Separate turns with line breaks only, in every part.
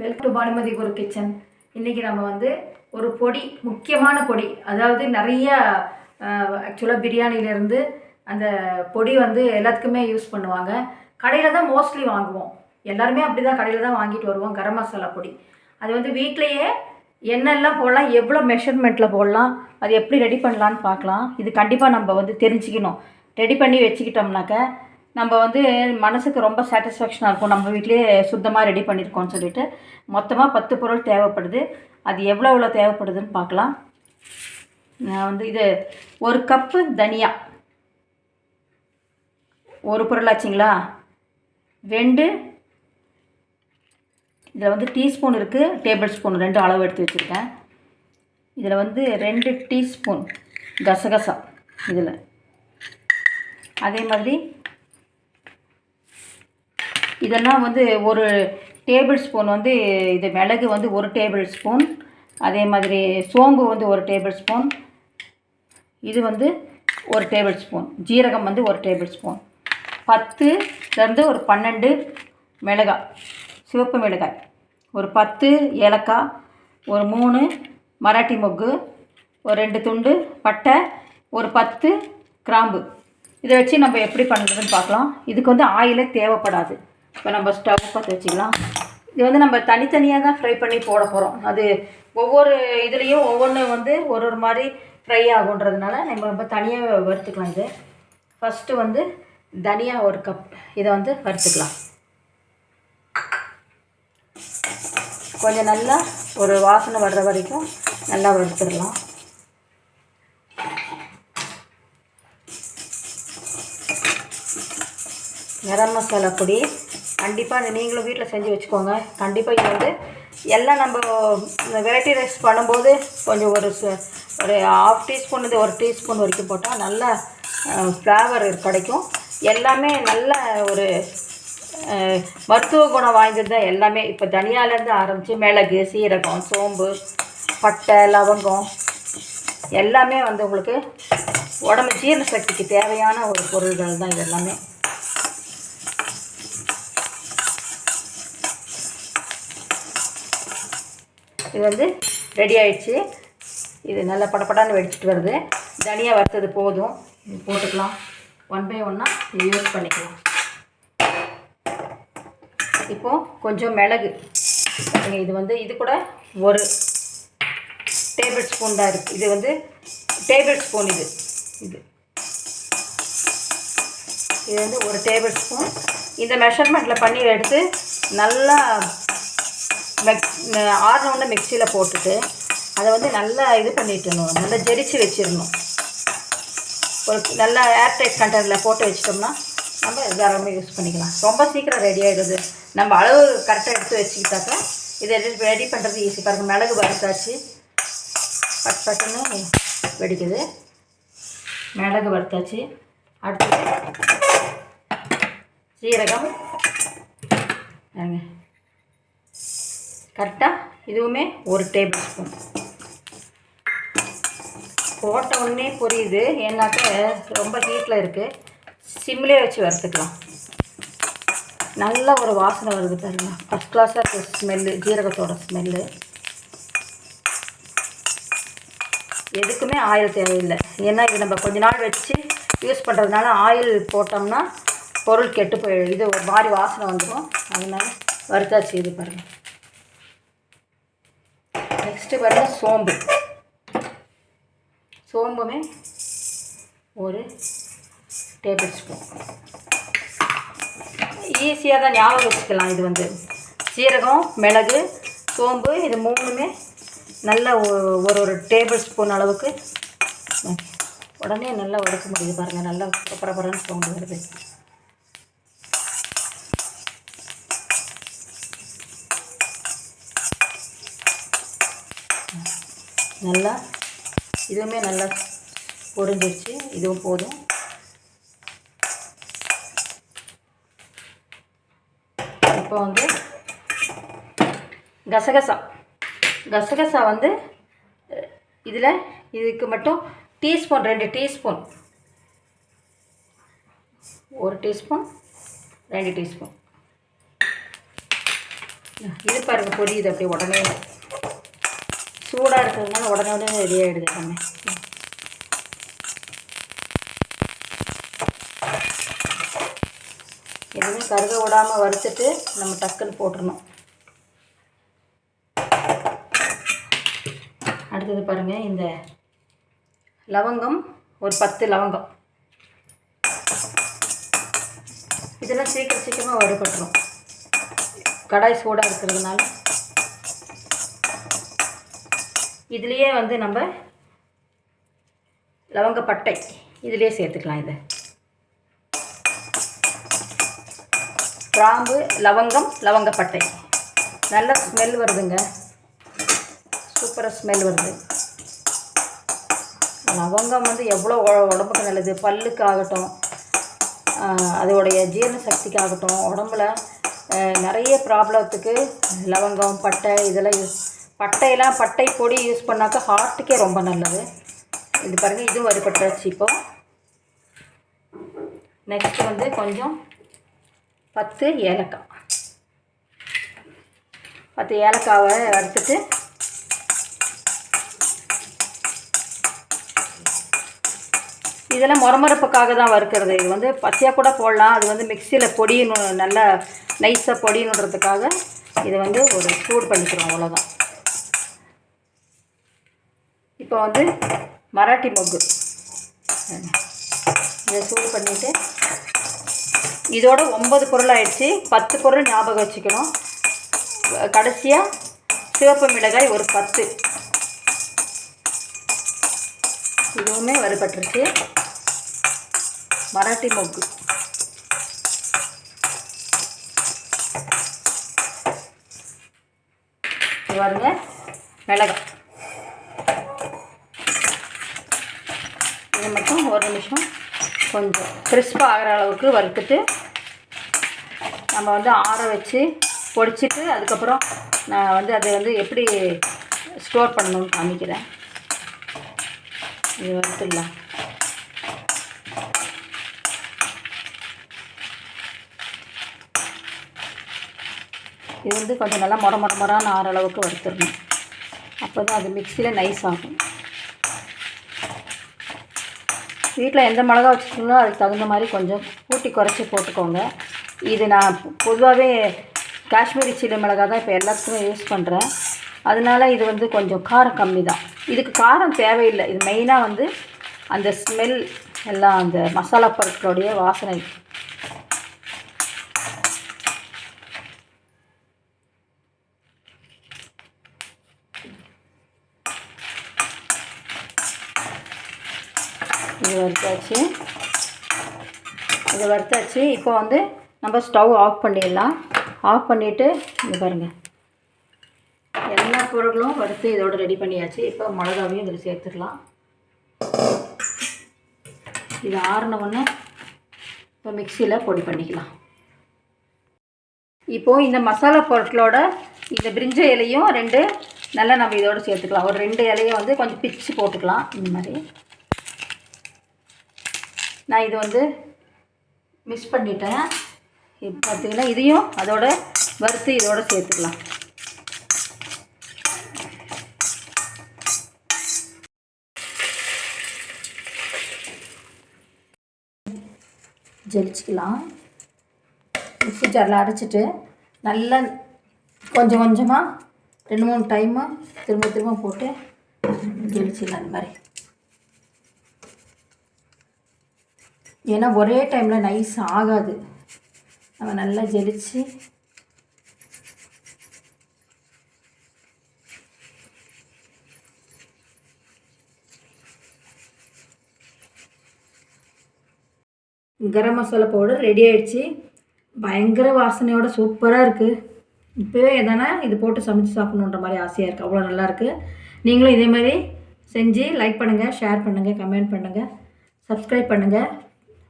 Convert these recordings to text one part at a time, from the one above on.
Welcome to Bhanumathi Guru kitchen இன்றைக்கி நம்ம வந்து ஒரு பொடி முக்கியமான பொடி அதாவது நிறைய ஆக்சுவலாக பிரியாணிலேருந்து அந்த பொடி வந்து எல்லாத்துக்குமே யூஸ் பண்ணுவாங்க. கடையில் தான் மோஸ்ட்லி வாங்குவோம். எல்லாருமே அப்படி தான் கடையில் தான் வாங்கிட்டு வருவோம் கரம் மசாலா பொடி. அது வந்து வீட்லேயே என்னெல்லாம் போடலாம் எவ்வளோ மெஷர்மெண்ட்டில் போடலாம் அது எப்படி ரெடி பண்ணலான்னு பார்க்கலாம். இது கண்டிப்பாக நம்ம வந்து தெரிஞ்சுக்கணும். ரெடி பண்ணி வச்சுக்கிட்டோம்னாக்க நம்ம வந்து மனசுக்கு ரொம்ப சாட்டிஸ்ஃபேக்ஷனாக இருக்கும். நம்ம வீட்டிலேயே சுத்தமாக ரெடி பண்ணியிருக்கோம்னு சொல்லிட்டு மொத்தமாக பத்து பொருள் தேவைப்படுது. அது எவ்வளோ எவ்வளோ தேவைப்படுதுன்னு பார்க்கலாம். நான் வந்து இது ஒரு கப்பு தனியா. ஒரு பொருள் ஆச்சுங்களா? ரெண்டு. இதில் வந்து டீஸ்பூன் இருக்குது டேபிள் ஸ்பூன் ரெண்டு அளவு எடுத்து வச்சுருக்கேன். இதில் வந்து ரெண்டு டீஸ்பூன் கசகசா இதில். அதே மாதிரி இதெல்லாம் வந்து ஒரு டேபிள் ஸ்பூன் வந்து இது மிளகு வந்து ஒரு டேபிள் ஸ்பூன். அதே மாதிரி சோம்பு வந்து ஒரு டேபிள் ஸ்பூன். இது வந்து ஒரு டேபிள் ஸ்பூன். ஜீரகம் வந்து ஒரு டேபிள் ஸ்பூன். பத்துலேருந்து ஒரு பன்னெண்டு மிளகாய் சிவப்பு மிளகாய். ஒரு பத்து ஏலக்காய் ஒரு மூணு மராட்டி மொக்கு ஒரு ரெண்டு துண்டு பட்டை ஒரு பத்து கிராம்பு. இதை வச்சு நம்ம எப்படி பண்ணுறதுன்னு பார்க்கலாம். இதுக்கு வந்து ஆயிலே தேவைப்படாது. இப்போ நம்ம ஸ்டவ் பற்ற வச்சுக்கலாம். இது வந்து நம்ம தனித்தனியாக தான் ஃப்ரை பண்ணி போட போகிறோம் அது ஒவ்வொரு இதுலேயும் ஒவ்வொன்று வந்து ஒரு ஒரு மாதிரி ஃப்ரை ஆகுன்றதுனால நம்ம நம்ம தனியாக வறுத்துக்கலாம் இது. ஃபஸ்ட்டு வந்து தனியா ஒரு கப் இதை வந்து வறுத்துக்கலாம். கொஞ்சம் நல்லா ஒரு வாசனை வர்ற வரைக்கும் நல்லா வறுத்துடலாம். கரம் மசாலா பொடி கண்டிப்பாக அதை நீங்களும் வீட்டில் செஞ்சு வச்சுக்கோங்க. கண்டிப்பாக இது வந்து எல்லாம் நம்ம வெரைட்டி ரைஸ் பண்ணும்போது கொஞ்சம் ஒரு ச- ஒரு ஹாஃப் டீஸ்பூன் ஒரு டீஸ்பூன் வரைக்கும் போட்டால் நல்ல ஃப்ளேவர் கிடைக்கும். எல்லாமே நல்ல ஒரு மருத்துவ குணம் வாய்ந்தது தான் எல்லாமே. இப்போ தனியாலேருந்து ஆரம்பித்து மிளகு சீரகம் சோம்பு பட்டை லவங்கம் எல்லாமே வந்து உங்களுக்கு உடம்பு ஜீரண சக்திக்கு தேவையான ஒரு பொருள்கள் தான் இது எல்லாமே. இது வந்து ரெடி ஆயிடுச்சு. இது நல்லா படப்படான்னு வெடிச்சிட்டு வருது. தனியாக வறுத்தது போதும். இது போட்டுக்கலாம். ஒன் பை ஒன்னாக இது யூஸ் பண்ணிக்கலாம். இப்போது கொஞ்சம் மிளகு. இது வந்து இது கூட ஒரு டேபிள் ஸ்பூன் தான் இருக்குது இது வந்து டேபிள் ஸ்பூன் இது. இது. இது வந்து ஒரு டேபிள் ஸ்பூன் இந்த மெஷர்மெண்ட்டில் பண்ணி எடுத்து நல்லா வெக் ஆறினவுடனே மிக்சியில் போட்டுட்டு அதை வந்து நல்லா இது பண்ணிட்டணும் நல்லா ஜெரிச்சு வச்சிடணும் ஒரு நல்ல ஏர்டைட் கண்டெய்னரில் போட்டு வச்சிட்டோம்னா நம்ம தாராளமாக யூஸ் பண்ணிக்கலாம். ரொம்ப சீக்கிரம் ரெடி ஆகிடுது நம்ம அளவு கரெக்டாக எடுத்து வச்சுக்கிட்டாக்கா இதை ரெடி பண்ணுறது ஈஸி பாருங்கள் மிளகு வறுத்தாச்சு. பட் பட்டுன்னு வெடிக்குது. மிளகு வறுத்தாச்சு. அடுத்தது சீரகம். பாருங்க கரெக்டாக இதுவுமே ஒரு டேபிள் ஸ்பூன் போட்ட உடனே புரியுது. ஏன்னாக்க ரொம்ப ஹீட்டில் இருக்குது சிம்லேயே வச்சு வறுத்துக்கலாம். நல்ல ஒரு வாசனை வருது பாருங்க. ஃபஸ்ட் கிளாஸாக இருக்க ஸ்மெல்லு ஜீரகத்தோட ஸ்மெல்லு எதுக்குமே ஆயில் தேவையில்லை. ஏன்னா இது நம்ம கொஞ்ச நாள் வச்சு யூஸ் பண்ணுறதுனால ஆயில் போட்டோம்னா பொருள் கெட்டு போயிடும். இது ஒரு மாதிரி வாசனை வந்துடும் அதனால வறுத்தாச்சு இது பாருங்கள் நெக்ஸ்ட்டு பாருங்கள் சோம்பு. சோம்புமே ஒரு டேபிள் ஸ்பூன் ஈஸியாக தான் ஞாபகம் வச்சுக்கலாம் இது வந்து. சீரகம் மிளகு சோம்பு இது மூணுமே நல்ல ஒ- ஒரு ஒரு டேபிள் ஸ்பூன் அளவுக்கு. உடனே நல்லா உடக்க முடியுது பாருங்கள் நல்லா பரபரன்னு சோம்பு வருது. நல்லா இதுவுமே நல்லா பொரிஞ்சிருச்சு. இதுவும் போதும். இப்போ வந்து கசகசா. கசகசா வந்து இதில் இதுக்கு மட்டும் டீஸ்பூன் ரெண்டு டீஸ்பூன். ஒரு டீஸ்பூன் ரெண்டு டீஸ்பூன். இது பாருங்கள் பொரியுது அப்படியே உடனே. சூடாக இருக்கிறதுனால உடனே உடனே ரெடி ஆகிடுது எல்லாமே எதுவுமே கருக விடாமல் வறுத்துட்டு நம்ம டக்குன்னு போட்டுடணும் அடுத்தது பாருங்கள் இந்த லவங்கம் ஒரு பத்து லவங்கம். இதெல்லாம் சீக்கிரம் சீக்கிரமாக வறுபட்டுரும். கடாய் சூடாக இருக்கிறதுனால. இதுலேயே வந்து நம்ம லவங்கப்பட்டை. இதுலேயே சேர்த்துக்கலாம் இதை. கிராம்பு லவங்கம் லவங்கப்பட்டை. நல்ல ஸ்மெல் வருதுங்க. சூப்பராக ஸ்மெல் வருது. லவங்கம் வந்து எவ்வளோ உடம்புக்கு நல்லது. பல்லுக்கு ஆகட்டும் அதோடைய ஜீரண சக்திக்கு ஆகட்டும் உடம்புல நிறைய ப்ராப்ளத்துக்கு லவங்கம் பட்டை இதெல்லாம் யூஸ் பட்டையெல்லாம் பட்டை பொடி யூஸ் பண்ணாக்கா ஹார்ட்டுக்கே ரொம்ப நல்லது. இது பாருங்கள் இதுவும் வறுபட்டுருச்சு இப்போ. நெக்ஸ்ட் வந்து கொஞ்சம் பத்து ஏலக்காய். பத்து ஏலக்காவை வறுத்துட்டு இதெல்லாம் முறமரப்புக்காக தான் வறுக்கிறது. இது வந்து பச்சையாக கூட போடலாம். அது வந்து மிக்சியில் பொடியணும் நல்லா நைஸாக பொடியணுன்றதுக்காக இதை வந்து ஒரு சூடு பண்ணிக்கிறோம் அவ்வளோதான் இப்போ வந்து மராட்டி மொக்கு. இதை சூடு பண்ணிவிட்டு இதோட ஒன்பது பொருள் ஆயிடுச்சு. பத்து பொருள் ஞாபகம் வச்சுக்கணும். கடைசியாக சிவப்பு மிளகாய் ஒரு பத்து. இதுவுமே வறுபட்டுருச்சு. மராட்டி மொக்கு. இது பாருங்க மிளகாய். இது மட்டும் ஒரு நிமிஷம் கொஞ்சம் கிறிஸ்பாக ஆகிற அளவுக்கு வறுத்துட்டு நம்ம வந்து ஆற வச்சு பொடிச்சிட்டு அதுக்கப்புறம் நான் வந்து அதை வந்து எப்படி ஸ்டோர் பண்ணணும்னு காமிக்கிறேன். இது வறுத்துடலாம். இது வந்து கொஞ்சம் நல்லா மொர மொர மொரான ஆற அளவுக்கு வறுத்துடணும். அப்போ தான் அது மிக்சியில் நைஸ் ஆகும். வீட்டில் எந்த மிளகா வச்சுருக்கீங்களோ அதுக்கு தகுந்த மாதிரி கொஞ்சம் கூட்டி குறைச்சி போட்டுக்கோங்க. இது நான் பொதுவாகவே காஷ்மீரி சில்லி மிளகா தான் இப்போ எல்லாத்துக்குமே யூஸ் பண்ணுறேன். அதனால இது வந்து கொஞ்சம் காரம் கம்மி தான். இதுக்கு காரம் தேவையில்லை. இது மெயினாக வந்து அந்த ஸ்மெல் எல்லாம் அந்த மசாலா பொருட்களுடைய வாசனை இது வறுத்தாச்சு. இது வறுத்தாச்சு. இப்போ வந்து நம்ம ஸ்டவ் ஆஃப் பண்ணிடலாம். ஆஃப் பண்ணிவிட்டு இது பாருங்கள் எல்லா பொருட்களும் வறுத்து இதோடு ரெடி பண்ணியாச்சு. இப்போ மிளகாவையும் இதில் சேர்த்துடலாம். இது ஆறின இப்போ மிக்சியில் பொடி பண்ணிக்கலாம். இப்போது இந்த மசாலா பொருட்களோட இந்த பிரிஞ்ச இலையும் ரெண்டு நல்லா நம்ம இதோடு சேர்த்துக்கலாம். ஒரு ரெண்டு இலையை வந்து கொஞ்சம் பிச்சு போட்டுக்கலாம். இந்த மாதிரி. நான் இது வந்து மிஸ் பண்ணிட்டேன். இப்போ பார்த்தீங்கன்னா இதையும் அதோட வறுத்து இதோட சேர்த்துக்கலாம். ஜெலிச்சிக்கலாம். மிக்ஸி ஜாரில் அரைச்சிட்டு நல்லா கொஞ்சம் கொஞ்சமாக ரெண்டு மூணு டைமு திரும்ப திரும்ப போட்டு ஜெலிச்சிடலாம் இந்த மாதிரி. ஏன்னா ஒரே டைமில் நைஸ் ஆகாது. நம்ம நல்லா ஜெலிச்சு. கரம் மசாலா பவுடர் ரெடி ஆகிடுச்சி பயங்கர வாசனையோட சூப்பராக இருக்குது இப்போவே எதனா இது போட்டு சமைச்சு சாப்பிடணுன்ற மாதிரி ஆசையாக இருக்குது அவ்வளோ நல்லாயிருக்கு நீங்களும் இதே மாதிரி செஞ்சு லைக் பண்ணுங்கள் ஷேர் பண்ணுங்கள் கமெண்ட் பண்ணுங்கள் சப்ஸ்கிரைப் பண்ணுங்கள்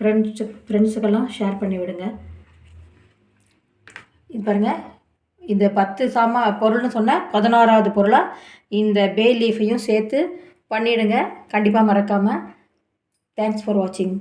ஃப்ரெண்ட்ஸு ஃப்ரெண்ட்ஸுக்கெல்லாம் ஷேர் பண்ணி விடுங்க. இது பாருங்கள் இந்த பத்து சாமா பொருள்னு சொன்னால் பதினாறாவது பொருளாக இந்த பே லீஃபையும் சேர்த்து பண்ணிவிடுங்க கண்டிப்பாக மறக்காமல் தேங்க்ஸ் ஃபார் வாட்சிங்